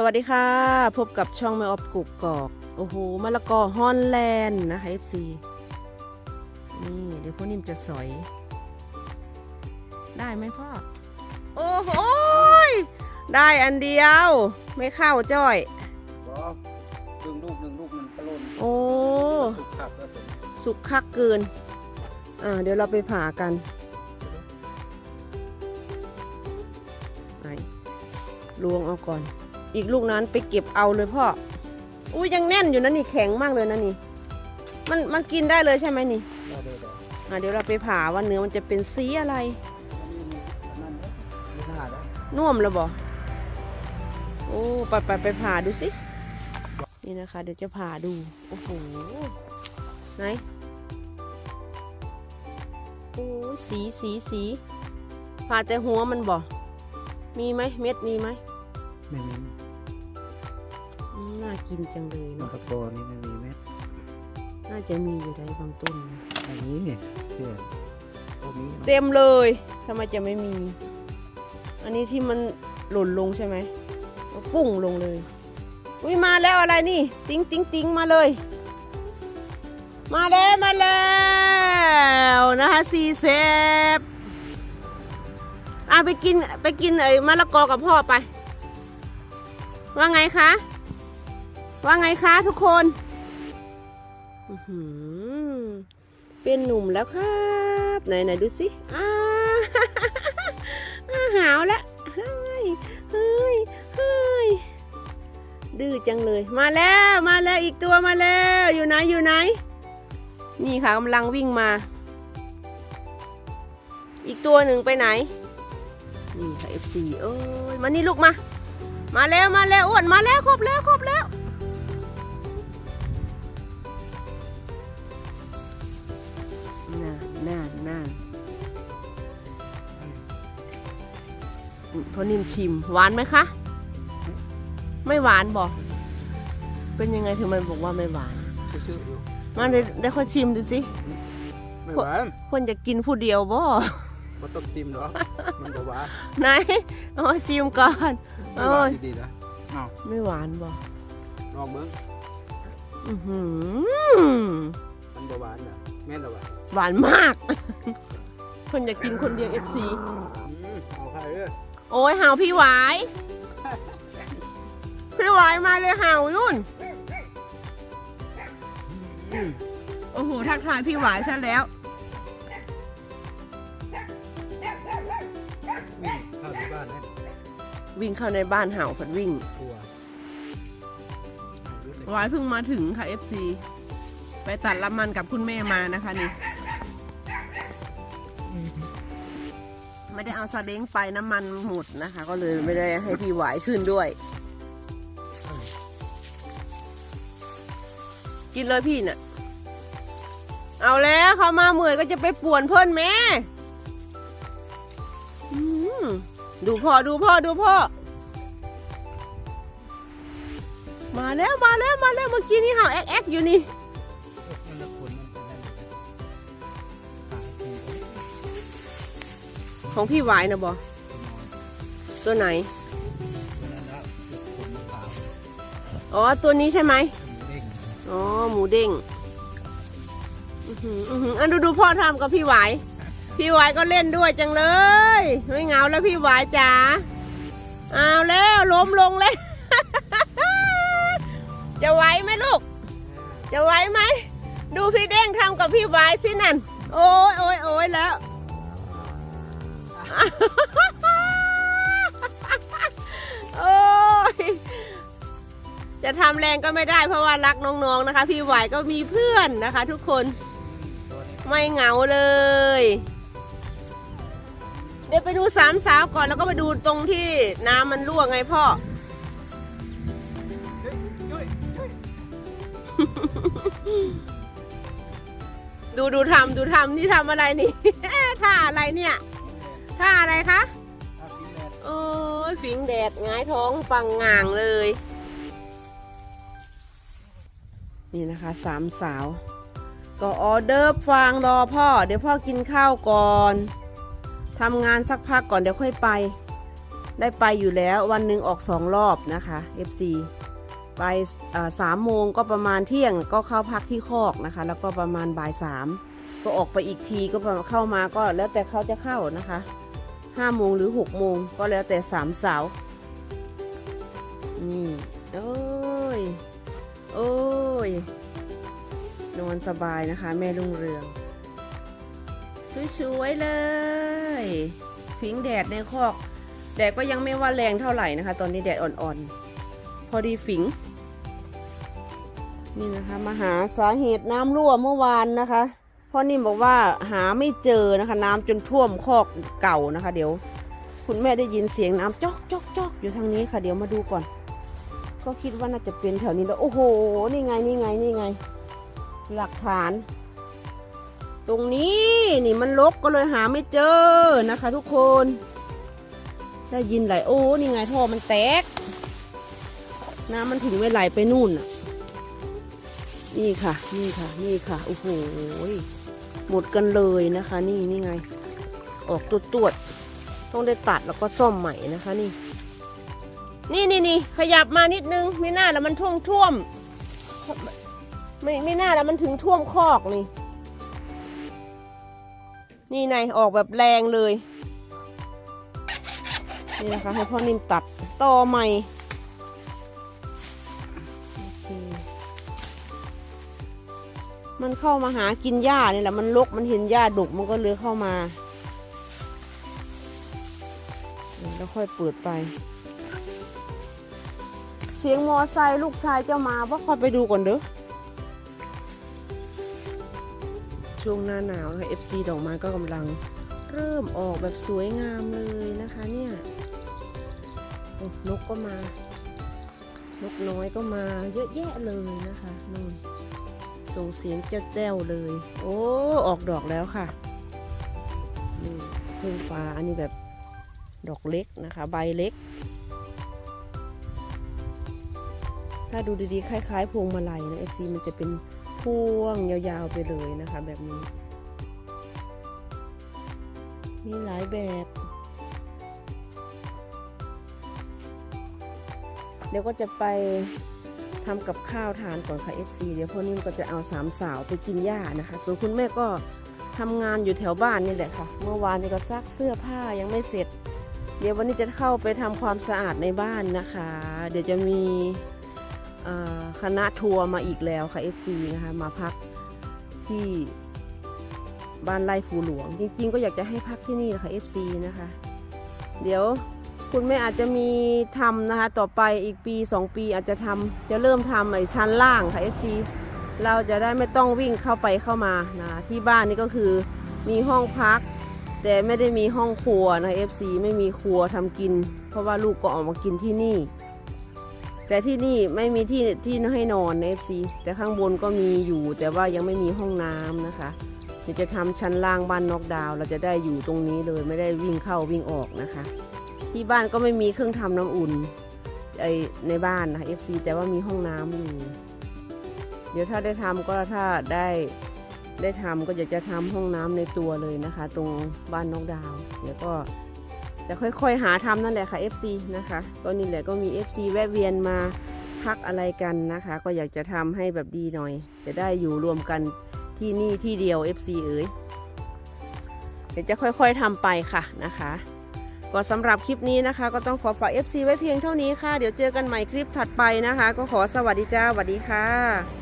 สวัสดีค่ะ พบกับช่องแม่ออฟกุกกอกโอ้โหมะละกอฮอนแลนด์นะคะ FC นี่เดี๋ยวพ่อนิ่มจะสอย ได้ไหมพ่อ โอ้โหยได้อันเดียว ไม่เข้าจ้อยก็ดึงลูกหนึ่งลูกมันกระโลนโอ้สุกขับแล้วผมสุกคักเกิน อ่า เดี๋ยวเราไปผ่ากันไหนลวงเอาก่อน อีกลูกนั้นไปเก็บเอาเลยพ่ออุ้ยยังแน่นอยู่นะนี่แข็งมากเลยนะนี่ มันมันกินได้เลยใช่ไหมนี่ได้เลยได้อ่าเดี๋ยวเราไปผ่าว่าเนื้อมันจะเป็นสีอะไรอันนี้มีอันนั้นนะมีหน้าแล้วน่วมแล้วบอโอ้ไปไปไปผ่าดูสิ นี่นะคะ เดี๋ยวจะผ่าดู โอ้โห ไหน โอ้ยสีสีสีผ่าแต่หัวมันบอมีไหมเม็ดมีไหม ไม่มีอืมน่ากินจังเลยมะเนาะละกอนี่ไม่มีเม็ดน่าจะมีอยู่ในบางต้นนะอันนี้เนี่ยเชื่อพวกนี้เนอะเต็มเลยทำไมจะไม่มี อันนี้ที่มันหล่นลงใช่ไหมก็ปุ้งลงเลย อุ้ยมาแล้วอะไรนี่ ติ้งติ้งติ้งมาเลย มาแล้วมาแล้วนะคะสี่เซฟอะไปกินไปกินไอ้มะละกอกับพ่อไป ว่าไงคะ ว่าไงคะทุกคนเป็นหนุ่มแล้วครับ ไหนไหนดูสิอ้าหาวแล้วเฮ้ยเฮ้ยเฮ้ยดื้อจังเลย มาแล้วมาแล้วอีกตัวมาแล้ว อยู่ไหนอยู่ไหน นี่ค่ะกำลังวิ่งมา อีกตัวหนึ่งไปไหน นี่ค่ะ FC เอ้ยมานี่ลูกมา มาแล้วมาแล้วอ้วนมาแล้วครบแล้วครบแล้ว น่าน่าน่าอืมพอนิ่มชิมหวานไหมคะ ไม่หวานบอก เป็นยังไงถึงมันบอกว่าไม่หวาน ชื่อๆอยู่มาเดี๋ยวเดี๋ยวขอชิมดูสิ ไม่หวาน คนจะกินผู้เดียวบ่ ไมันต้องติมหรอกมันจะหวานไหนเอามาชิมก่อนไม่โอ้หวานยดีๆนะเอาไม่หวานบ่ลองเบิ้งอื้อหือมันจะหวานนะแม่นจะหวานหวานมาก คนจะกินคนเดียว FC อืมเอาใครเด้อโอ้ยเห่าพี่หวาย พี่หวายมาเลยเห่ายุ่นอืมโอ้โหทักทายพี่หวายซะแล้ว วิ่งเข้าที่บ้านนั่นวิ่งเข้าในบ้านเห่าผัดวิ่งกลัวเอาดูสิหวายเพิ่งมาถึงค่ะ FC ไปตัดละมันกับคุณแม่มานะคะนี่ ไม่ได้เอาซาเล้งไปน้ำมันหมดนะคะ ก็เลยไม่ได้ให้พี่หวายขึ้นด้วย กินเลยพี่น่ะ เอาแล้วเขามาเมื่อยก็จะไปป่วนเพื่อนแม่ ดูพ่อดูพ่อดูพ่อ มาแล้วมาแล้วมาแล้วเมื่อกี้นี่เห่าแอ๊กแอ๊กอยู่นี่ของพี่หวายนะบอตัวไหน อ๋อ ตัวนี้ใช่ไหมอ๋อ หมูเด้ง อือหืออือหืออันดูดูพ่อทำกับพี่หวาย พี่หวายก็เล่นด้วยจังเลย ไม่เหงาแล้วพี่หวายจ๋าเอาแล้วล้มลงเลยจะไหวไหมลูก จะไหวไหม ดูพี่เด้งทำกับพี่หวายสินั่น โอ้ยโอ้ยโอ้ยแล้ว โอ้ยจะทำแรงก็ไม่ได้เพราะว่ารักน้องๆนะคะ พี่หวายก็มีเพื่อนนะคะ ทุกคนไม่เหงาเลย เดี๋ยวไปดูสามสาวก่อนแล้วก็ไปดูตรงที่น้ำมันรั่วไงพ่อ ดูดูทำดูทำนี่ทำอะไรนี่ ท่าอะไรเนี่ย ท่าอะไรคะ โอ้ยฝิงแดดหงายท้องปังง่างเลย นี่นะคะสามสาว ก็ออเดอร์ฟางรอพ่อ เดี๋ยวพ่อกินข้าวก่อน ทำงานสักพักก่อนเดี๋ยวค่อยไป ได้ไปอยู่แล้ววันหนึ่งออกสองรอบนะคะ FC ไปสามโมงก็ประมาณเที่ยงก็เข้าพักที่คอกนะคะ แล้วก็ประมาณบ่ายสามก็ออกไปอีกทีก็เข้ามาก็แล้วแต่เขาจะเข้านะคะห้าโมงหรือหกโมงก็แล้วแต่สามสาวนี่โอ้ย โอ้ยนอนสบายนะคะ แม่ลุงเรือง สวยๆเลยผิงแดดในคอก แดดก็ยังไม่ว่าแรงเท่าไหร่นะคะ ตอนนี้แดดอ่อนๆ พอดีฝิง นี่นะคะมาหาสาเหตุน้ำรั่วเมื่อวานนะคะพ่อนิ่มบอกว่าหาไม่เจอนะคะ น้ำจนท่วมคอกเก่านะคะ เดี๋ยว คุณแม่ได้ยินเสียงน้ำจอกจอกจอกอยู่ทางนี้ค่ะ เดี๋ยวมาดูก่อน ก็คิดว่าน่าจะเป็นแถวนี้แล้วโอ้โห นี่ไงนี่ไงนี่ไง หลักฐาน ตรงนี้นี่มันลกก็เลยหาไม่เจอนะคะ ทุกคน ได้ยินไหลโอ้นี่ไงท่อมันแตก น้ำมันถึงไม่ไหลไปนู่นนี่ค่ะ นี่ค่ะ นี่ค่ะโอ้โหหมดกันเลยนะคะ นี่นี่ไง ออกตัวตวดๆต้องได้ตัดแล้วก็ซ่อมใหม่นะคะนี่ นี่นี่นี่ขยับมานิดนึง ไม่น่าแล้วมันท่วมท่วม ไม่ไม่น่าแล้วมันถึงท่วมคอกนี่ นี่ไงออกแบบแรงเลย นี่นะคะให้พ่อนิ่มตัดต่อใหม่มันเข้ามาหากินหญ้านี่แหละมันลกมันเห็นหญ้าดกมันก็เลยเข้ามาแล้วค่อยเปิดไป เสียงมอไซค์ลูกชายเจ้ามาว่าค่อยไปดูก่อนเด้อ ช่วงหน้าหนาวนะคะ FC ดอกไม้ก็กำลังเริ่มออกแบบสวยงามเลยนะคะเนี่ยนกก็มา นกน้อยก็มาเยอะแยะเลยนะคะนู่นส่งเสียงแจ้วๆเลย โอ้ออกดอกแล้วค่ะนี่พึ่งฟ้าอันนี้แบบดอกเล็กนะคะ ใบเล็ก ถ้าดูดีๆ คล้ายๆพวงมาลัยนะ FC มันจะเป็น พวงยาวๆไปเลยนะคะ แบบนี้ มีหลายแบบ เดี๋ยวก็จะไปทำกับข้าวทานก่อนค่ะ FC เดี๋ยวพ่อนิ่มก็จะเอาสามสาวไปกินหญ้านะคะ ส่วนคุณแม่ก็ทำงานอยู่แถวบ้านนี่แหละค่ะ เมื่อวานนี้ก็ซักเสื้อผ้ายังไม่เสร็จ เดี๋ยววันนี้จะเข้าไปทำความสะอาดในบ้านนะคะ เดี๋ยวจะมี คณะทัวร์มาอีกแล้วค่ะ FC นะคะมาพักที่บ้านไร่ภูหลวง จริง ๆ ก็อยากจะให้พักที่นี่นะคะ FC นะคะ เดี๋ยวคุณแม่อาจจะมีทำนะคะ ต่อไปอีกปี 2 ปีอาจจะทำจะเริ่มทำไอ้ชั้นล่างค่ะ FC เราจะได้ไม่ต้องวิ่งเข้าไปเข้ามานะที่บ้านนี่ก็คือมีห้องพัก แต่ไม่ได้มีห้องครัวนะคะ FC ไม่มีครัวทำกิน เพราะว่าลูกก็ออกมากินที่นี่ แต่ที่นี่ไม่มีที่ที่ให้นอนใน FC แต่ข้างบนก็มีอยู่ แต่ว่ายังไม่มีห้องน้ำนะคะเดี๋ยวจะทำชั้นล่างบ้านนอกดาว เราจะได้อยู่ตรงนี้เลยไม่ได้วิ่งเข้าวิ่งออกนะคะ ที่บ้านก็ไม่มีเครื่องทำน้ำอุ่นไอในบ้านนะคะ FC แต่ว่ามีห้องน้ำอยู่ เดี๋ยวถ้าได้ทำก็ถ้าได้ได้ทำก็อยากจะทำห้องน้ำในตัวเลยนะคะ ตรงบ้านนอกดาวเดี๋ยวก็ จะค่อยๆหาทำนั่นแหละค่ะ FC นะคะ ก็นี่แหละก็มี FC แวะเวียนมาพักอะไรกันนะคะ ก็อยากจะทำให้แบบดีหน่อย จะได้อยู่รวมกันที่นี่ที่เดียว FC เอ๋ยเดี๋ยวจะค่อยๆทำไปค่ะนะคะ ก็สำหรับคลิปนี้นะคะ ก็ต้องขอฝาก FC ไว้เพียงเท่านี้ค่ะ เดี๋ยวเจอกันใหม่คลิปถัดไปนะคะ ก็ขอสวัสดีจ้าสวัสดีค่ะ